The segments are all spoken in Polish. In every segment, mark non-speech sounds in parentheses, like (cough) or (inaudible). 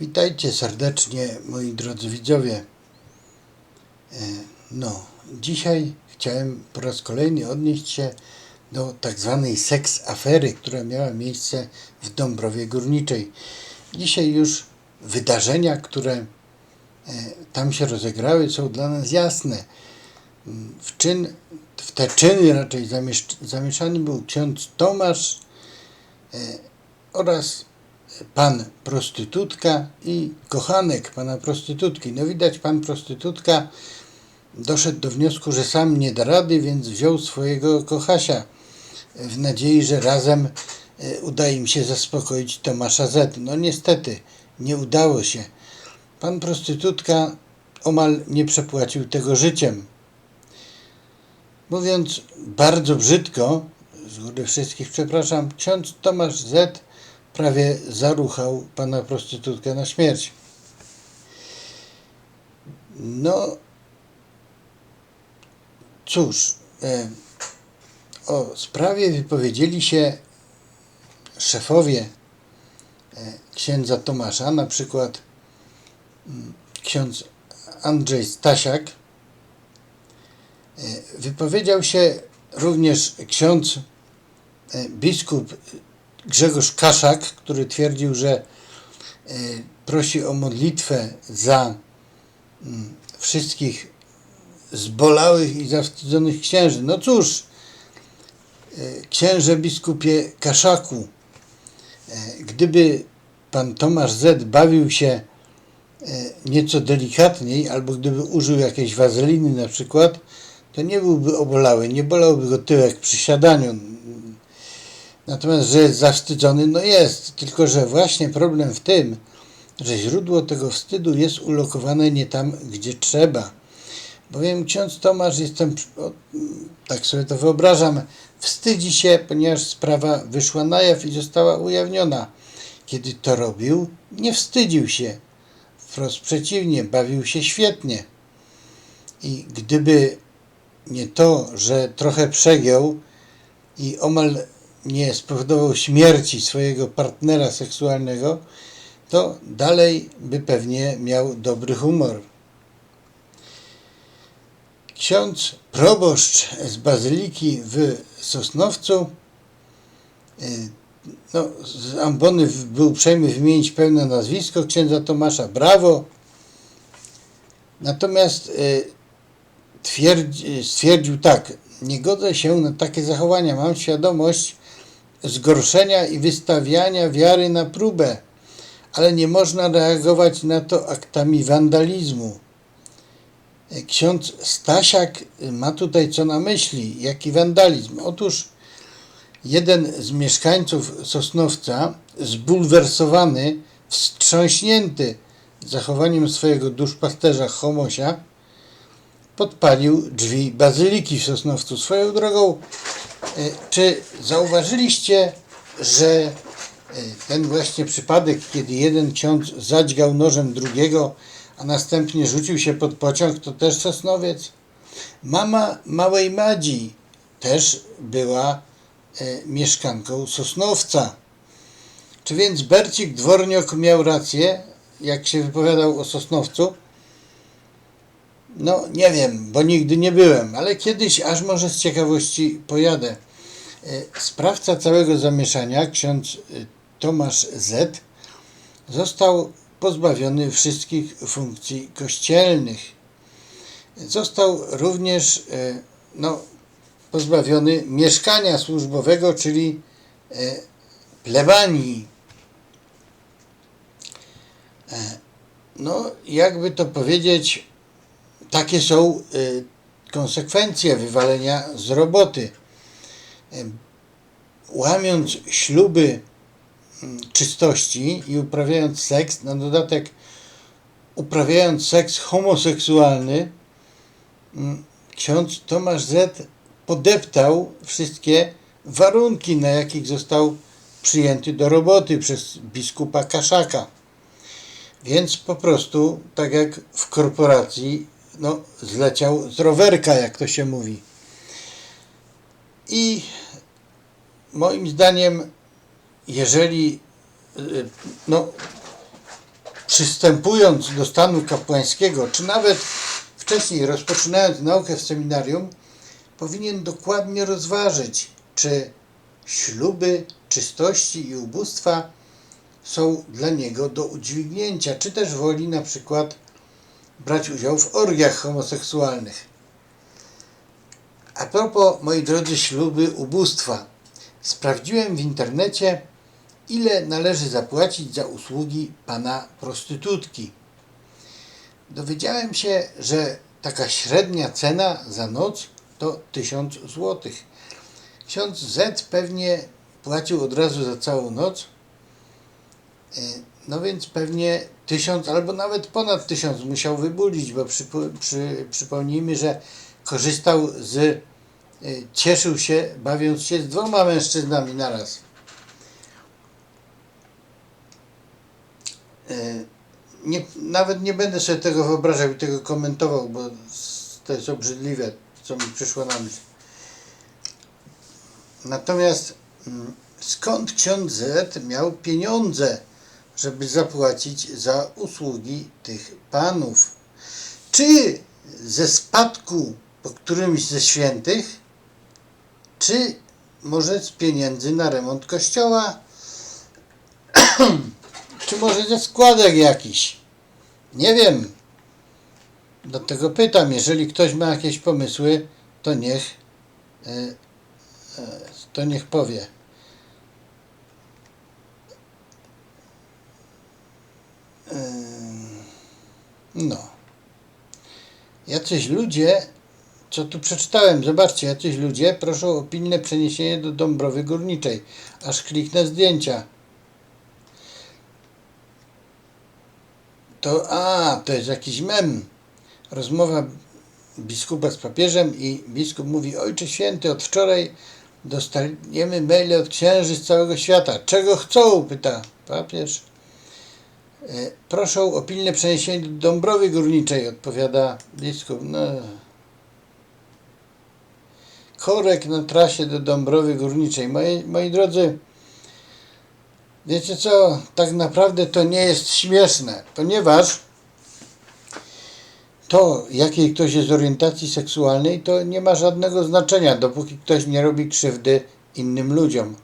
Witajcie serdecznie, moi drodzy widzowie. E, No, dzisiaj chciałem po raz kolejny odnieść się do tak zwanej seks afery, która miała miejsce w Dąbrowie Górniczej. Dzisiaj już wydarzenia, które e, tam się rozegrały, są dla nas jasne. W, czyn, w te czyny raczej zamiesz- zamieszany był ksiądz Tomasz e, oraz pan prostytutka i kochanek pana prostytutki. No widać, pan prostytutka doszedł do wniosku, że sam nie da rady, więc wziął swojego kochasia w nadziei, że razem e, uda im się zaspokoić Tomasza Z. No niestety, nie udało się. Pan prostytutka omal nie przepłacił tego życiem. Mówiąc bardzo brzydko, z góry wszystkich przepraszam, ksiądz Tomasz Z prawie zaruchał pana prostytutkę na śmierć. No, cóż, e, o sprawie wypowiedzieli się szefowie e, księdza Tomasza, na przykład mm, ksiądz Andrzej Stasiak. E, Wypowiedział się również ksiądz biskup Grzegorz Kaszak, który twierdził, że e, prosi o modlitwę za mm, wszystkich zbolałych i zawstydzonych księży. No cóż, e, księże biskupie Kaszaku, e, gdyby pan Tomasz Z bawił się nieco delikatniej, albo gdyby użył jakiejś wazeliny na przykład, to nie byłby obolały, nie bolałby go tyłek przy siadaniu. Natomiast, że jest zawstydzony, no jest, tylko że właśnie problem w tym, że źródło tego wstydu jest ulokowane nie tam, gdzie trzeba. Bowiem ksiądz Tomasz, jestem, o, tak sobie to wyobrażam, wstydzi się, ponieważ sprawa wyszła na jaw i została ujawniona. Kiedy to robił, nie wstydził się. Wprost przeciwnie, bawił się świetnie. I gdyby nie to, że trochę przegiął i omal nie spowodował śmierci swojego partnera seksualnego, to dalej by pewnie miał dobry humor. Ksiądz proboszcz z bazyliki w Sosnowcu, y, no, z ambony był uprzejmy wymienić pełne nazwisko księdza Tomasza Brawo, natomiast y, twierdzi, stwierdził tak, nie godzę się na takie zachowania, mam świadomość zgorszenia i wystawiania wiary na próbę, ale nie można reagować na to aktami wandalizmu. Ksiądz Stasiak ma tutaj co na myśli, jaki wandalizm. Otóż jeden z mieszkańców Sosnowca, zbulwersowany, wstrząśnięty zachowaniem swojego duszpasterza Homosia, podpalił drzwi bazyliki w Sosnowcu. Swoją drogą, czy zauważyliście, że e, ten właśnie przypadek, kiedy jeden ksiądz zadźgał nożem drugiego, a następnie rzucił się pod pociąg, to też Sosnowiec? Mama małej Madzi też była e, mieszkanką Sosnowca. Czy więc Bercik Dworniok miał rację, jak się wypowiadał o Sosnowcu? No, nie wiem, bo nigdy nie byłem, ale kiedyś aż może z ciekawości pojadę. E, Sprawca całego zamieszania, ksiądz e, Tomasz Z., został pozbawiony wszystkich funkcji kościelnych. Został również e, no, pozbawiony mieszkania służbowego, czyli plebanii. No, jakby to powiedzieć, takie są y, konsekwencje wywalenia z roboty. Y, Łamiąc śluby mm, czystości i uprawiając seks, na dodatek uprawiając seks homoseksualny, mm, ksiądz Tomasz Z podeptał wszystkie warunki, na jakich został przyjęty do roboty przez biskupa Kaszaka. Więc po prostu, tak jak w korporacji, no, zleciał z rowerka, jak to się mówi. I moim zdaniem, jeżeli y, no, przystępując do stanu kapłańskiego, czy nawet wcześniej rozpoczynając naukę w seminarium, powinien dokładnie rozważyć, czy śluby czystości i ubóstwa są dla niego do udźwignięcia, czy też woli na przykład brać udział w orgiach homoseksualnych. A propos, moi drodzy, śluby ubóstwa. Sprawdziłem w internecie, ile należy zapłacić za usługi pana prostytutki. Dowiedziałem się, że taka średnia cena za noc to 1000 zł. Ksiądz Z pewnie płacił od razu za całą noc, E, no więc pewnie 1000 albo nawet ponad 1000 musiał wybudzić, bo przypo, przy, przypomnijmy, że korzystał z, e, cieszył się bawiąc się z dwoma mężczyznami naraz. E, Nie, nawet nie będę sobie tego wyobrażał i tego komentował, bo to jest obrzydliwe, co mi przyszło na myśl. Natomiast mm, skąd ksiądz Z miał pieniądze, żeby zapłacić za usługi tych panów? Czy ze spadku po którymś ze świętych, czy może z pieniędzy na remont kościoła, (clears throat) czy może ze składek jakiś? Nie wiem. Dlatego pytam, jeżeli ktoś ma jakieś pomysły, to niech, e, e, to niech powie. Jacyś ludzie, co tu przeczytałem, zobaczcie, jacyś ludzie proszą o pilne przeniesienie do Dąbrowy Górniczej. Aż kliknę zdjęcia. To, a, to jest jakiś mem. Rozmowa biskupa z papieżem i biskup mówi, Ojcze Święty, od wczoraj dostajemy maile od księży z całego świata. Czego chcą? pyta papież. E, Proszą o pilne przeniesienie do Dąbrowy Górniczej, odpowiada biskup. No. Korek na trasie do Dąbrowy Górniczej. Moi, moi drodzy, wiecie co, tak naprawdę to nie jest śmieszne, ponieważ to, jakiej ktoś jest orientacji seksualnej, to nie ma żadnego znaczenia, dopóki ktoś nie robi krzywdy innym ludziom.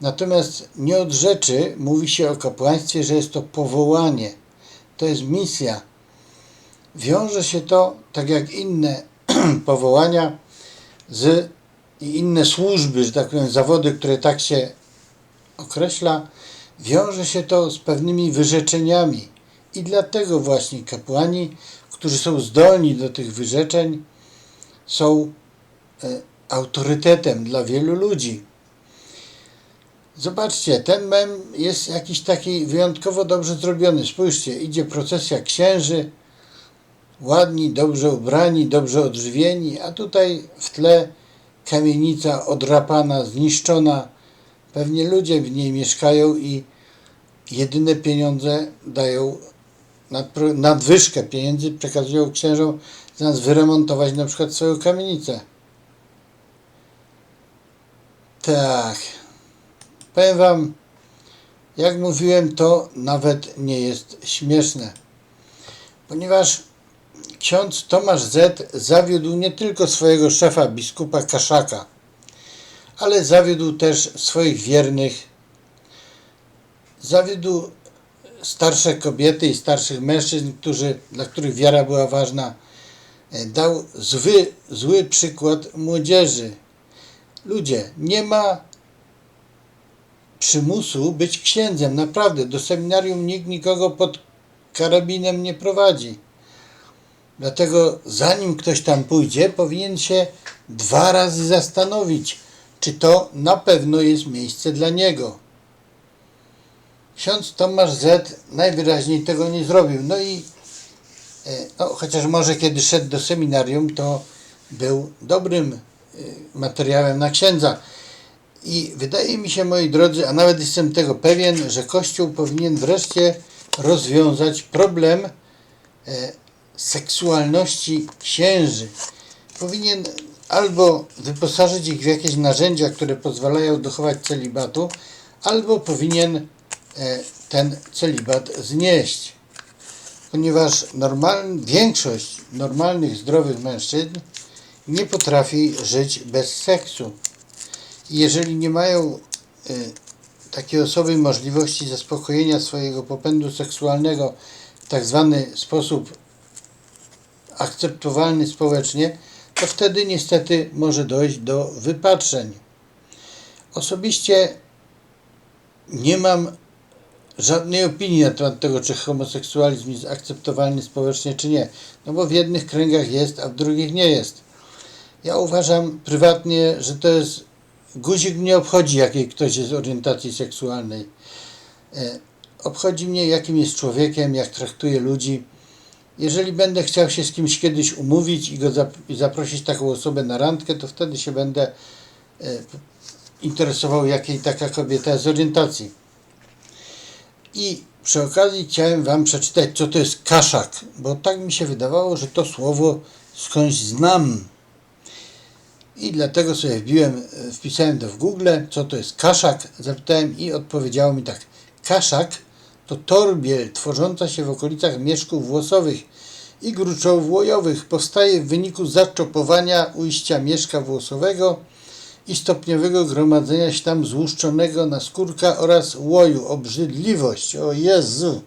Natomiast nie od rzeczy mówi się o kapłaństwie, że jest to powołanie, to jest misja. Wiąże się to, tak jak inne (clears throat) powołania, z i inne służby, że tak powiem, zawody, które tak się określa, wiąże się to z pewnymi wyrzeczeniami. I dlatego właśnie kapłani, którzy są zdolni do tych wyrzeczeń, są e, autorytetem dla wielu ludzi. Zobaczcie, ten mem jest jakiś taki wyjątkowo dobrze zrobiony. Spójrzcie, idzie procesja księży, ładni, dobrze ubrani, dobrze odżywieni, a tutaj w tle kamienica odrapana, zniszczona. Pewnie ludzie w niej mieszkają i jedyne pieniądze dają, nadwyżkę pieniędzy przekazują księżom zamiast wyremontować na przykład swoją kamienicę. Tak. Powiem Wam, jak mówiłem, to nawet nie jest śmieszne. Ponieważ ksiądz Tomasz Z. zawiódł nie tylko swojego szefa, biskupa Kaszaka, ale zawiódł też swoich wiernych, zawiódł starsze kobiety i starszych mężczyzn, którzy, dla których wiara była ważna. E, Dał zły, zły przykład młodzieży. Ludzie, nie ma przymusu być księdzem. Naprawdę, do seminarium nikt nikogo pod karabinem nie prowadzi. Dlatego zanim ktoś tam pójdzie, powinien się dwa razy zastanowić, czy to na pewno jest miejsce dla niego. Ksiądz Tomasz Z. najwyraźniej tego nie zrobił. No i e, no, chociaż może kiedy szedł do seminarium, to był dobrym e, materiałem na księdza. I wydaje mi się, moi drodzy, a nawet jestem tego pewien, że Kościół powinien wreszcie rozwiązać problem e, seksualności księży. Powinien albo wyposażyć ich w jakieś narzędzia, które pozwalają dochować celibatu, albo powinien e, ten celibat znieść. ponieważ normaln, większość normalnych, zdrowych mężczyzn nie potrafi żyć bez seksu. Jeżeli nie mają y, takiej osoby możliwości zaspokojenia swojego popędu seksualnego w tak zwany sposób akceptowalny społecznie, to wtedy niestety może dojść do wypatrzeń. Osobiście nie mam żadnej opinii na temat tego, czy homoseksualizm jest akceptowalny społecznie, czy nie. No bo w jednych kręgach jest, a w drugich nie jest. Ja uważam prywatnie, że to jest guzik mnie obchodzi, jakiej ktoś jest orientacji seksualnej. E, obchodzi mnie, jakim jest człowiekiem, jak traktuje ludzi. Jeżeli będę chciał się z kimś kiedyś umówić i go zaprosić taką osobę na randkę, to wtedy się będę e, interesował, jakiej taka kobieta jest orientacji. I przy okazji chciałem Wam przeczytać, co to jest kaszak, bo tak mi się wydawało, że to słowo skądś znam. I dlatego sobie wbiłem, e, wpisałem to w Google, co to jest kaszak, zapytałem i odpowiedziało mi tak. Kaszak to torbiel tworząca się w okolicach mieszków włosowych i gruczołów łojowych. Powstaje w wyniku zaczopowania ujścia mieszka włosowego i stopniowego gromadzenia się tam złuszczonego naskórka oraz łoju. Obrzydliwość, o Jezu!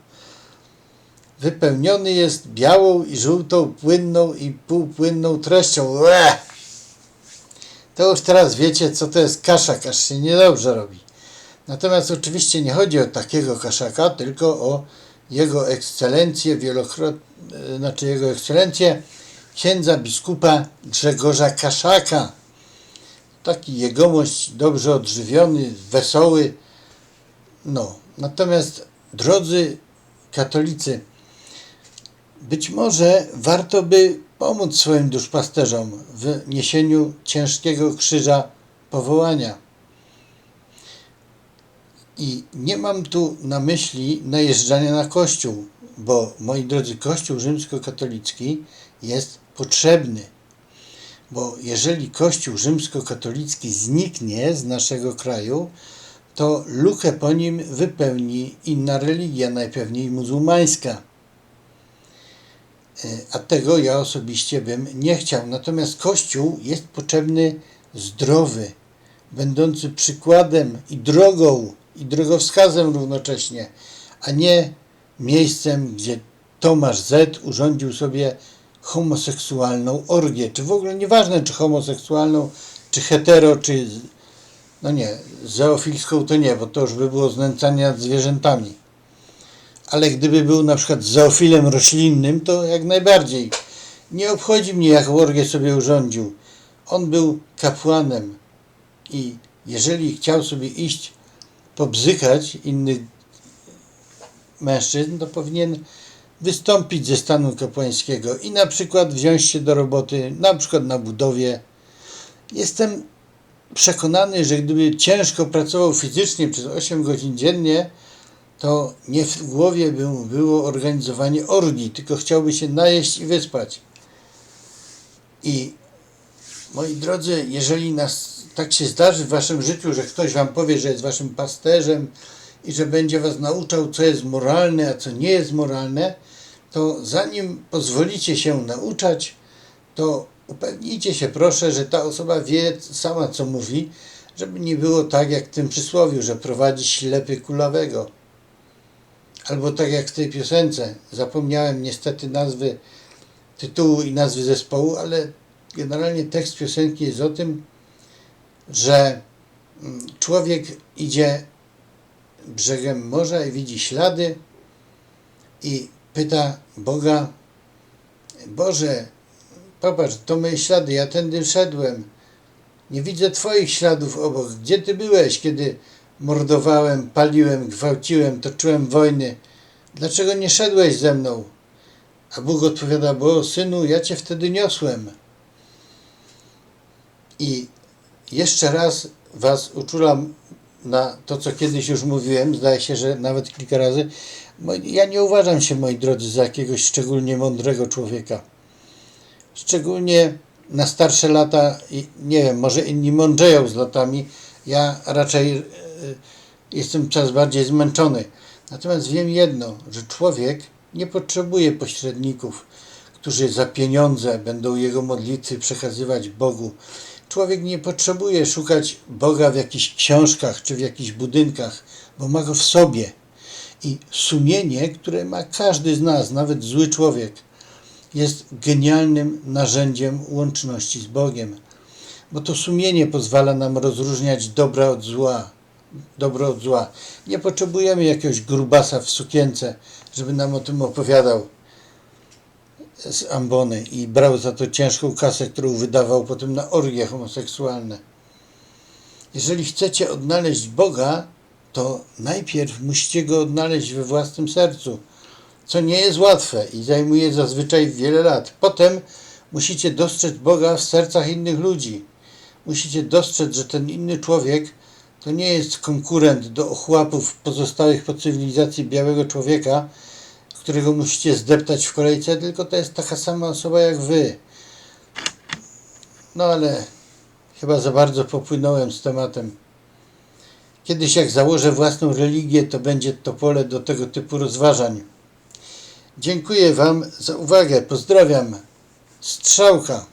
Wypełniony jest białą i żółtą, płynną i półpłynną treścią. Ue! To już teraz wiecie, co to jest kaszak, aż się niedobrze robi. Natomiast oczywiście nie chodzi o takiego kaszaka, tylko o jego ekscelencję wielokrotnie, znaczy jego ekscelencję księdza biskupa Grzegorza Kaszaka. Taki jegomość dobrze odżywiony, wesoły. No, natomiast drodzy katolicy, być może warto by pomóc swoim duszpasterzom w niesieniu ciężkiego krzyża powołania. I nie mam tu na myśli najeżdżania na Kościół, bo moi drodzy, Kościół rzymskokatolicki jest potrzebny. Bo jeżeli Kościół rzymskokatolicki zniknie z naszego kraju, to lukę po nim wypełni inna religia, najpewniej muzułmańska. A tego ja osobiście bym nie chciał. Natomiast Kościół jest potrzebny zdrowy, będący przykładem i drogą, i drogowskazem równocześnie, a nie miejscem, gdzie Tomasz Z urządził sobie homoseksualną orgię. Czy w ogóle nieważne, czy homoseksualną, czy hetero, czy. No nie, zoofilską to nie, bo to już by było znęcanie nad zwierzętami ale gdyby był na przykład zoofilem roślinnym, to jak najbardziej. Nie obchodzi mnie, jaką orgię sobie urządził. On był kapłanem i jeżeli chciał sobie iść pobzykać innych mężczyzn, to powinien wystąpić ze stanu kapłańskiego i na przykład wziąć się do roboty, na przykład na budowie. Jestem przekonany, że gdyby ciężko pracował fizycznie przez 8 godzin dziennie, to nie w głowie by mu było organizowanie orgii, tylko chciałby się najeść i wyspać. I moi drodzy, jeżeli nas tak się zdarzy w waszym życiu, że ktoś wam powie, że jest waszym pasterzem i że będzie was nauczał, co jest moralne, a co nie jest moralne, to zanim pozwolicie się nauczać, to upewnijcie się proszę, że ta osoba wie sama, co mówi, żeby nie było tak jak w tym przysłowiu, że prowadzi ślepy kulawego. Albo tak jak w tej piosence, zapomniałem niestety nazwy tytułu i nazwy zespołu, ale generalnie tekst piosenki jest o tym, że mm, człowiek idzie brzegiem morza i widzi ślady i pyta Boga, Boże, popatrz, to moje ślady, ja tędy szedłem, nie widzę Twoich śladów obok, gdzie Ty byłeś, kiedy mordowałem, paliłem, gwałciłem, toczyłem wojny. Dlaczego nie szedłeś ze mną? A Bóg odpowiada, bo synu, ja cię wtedy niosłem. I jeszcze raz was uczulam na to, co kiedyś już mówiłem, zdaje się, że nawet kilka razy. Ja nie uważam się, moi drodzy, za jakiegoś szczególnie mądrego człowieka. Szczególnie na starsze lata, nie wiem, może inni mądrzeją z latami, ja raczej y, jestem coraz bardziej zmęczony. Natomiast wiem jedno, że człowiek Nie potrzebuje pośredników, którzy za pieniądze będą jego modlitwy przekazywać Bogu. Człowiek nie potrzebuje szukać Boga w jakichś książkach czy w jakichś budynkach, bo ma go w sobie. I sumienie, które ma każdy z nas, nawet zły człowiek, jest genialnym narzędziem łączności z Bogiem. Bo to sumienie pozwala nam rozróżniać dobra od zła. Dobro od zła. Nie potrzebujemy jakiegoś grubasa w sukience, żeby nam o tym opowiadał z ambony i brał za to ciężką kasę, którą wydawał potem na orgie homoseksualne. Jeżeli chcecie odnaleźć Boga, to najpierw musicie go odnaleźć we własnym sercu, co nie jest łatwe i zajmuje zazwyczaj wiele lat. Potem musicie dostrzec Boga w sercach innych ludzi. Musicie dostrzec, że ten inny człowiek to nie jest konkurent do ochłapów pozostałych po cywilizacji białego człowieka, którego musicie zdeptać w kolejce, tylko to jest taka sama osoba jak wy. No ale chyba za bardzo popłynąłem z tematem. Kiedyś jak założę własną religię, to będzie to pole do tego typu rozważań. Dziękuję Wam za uwagę. Pozdrawiam. Strzałka.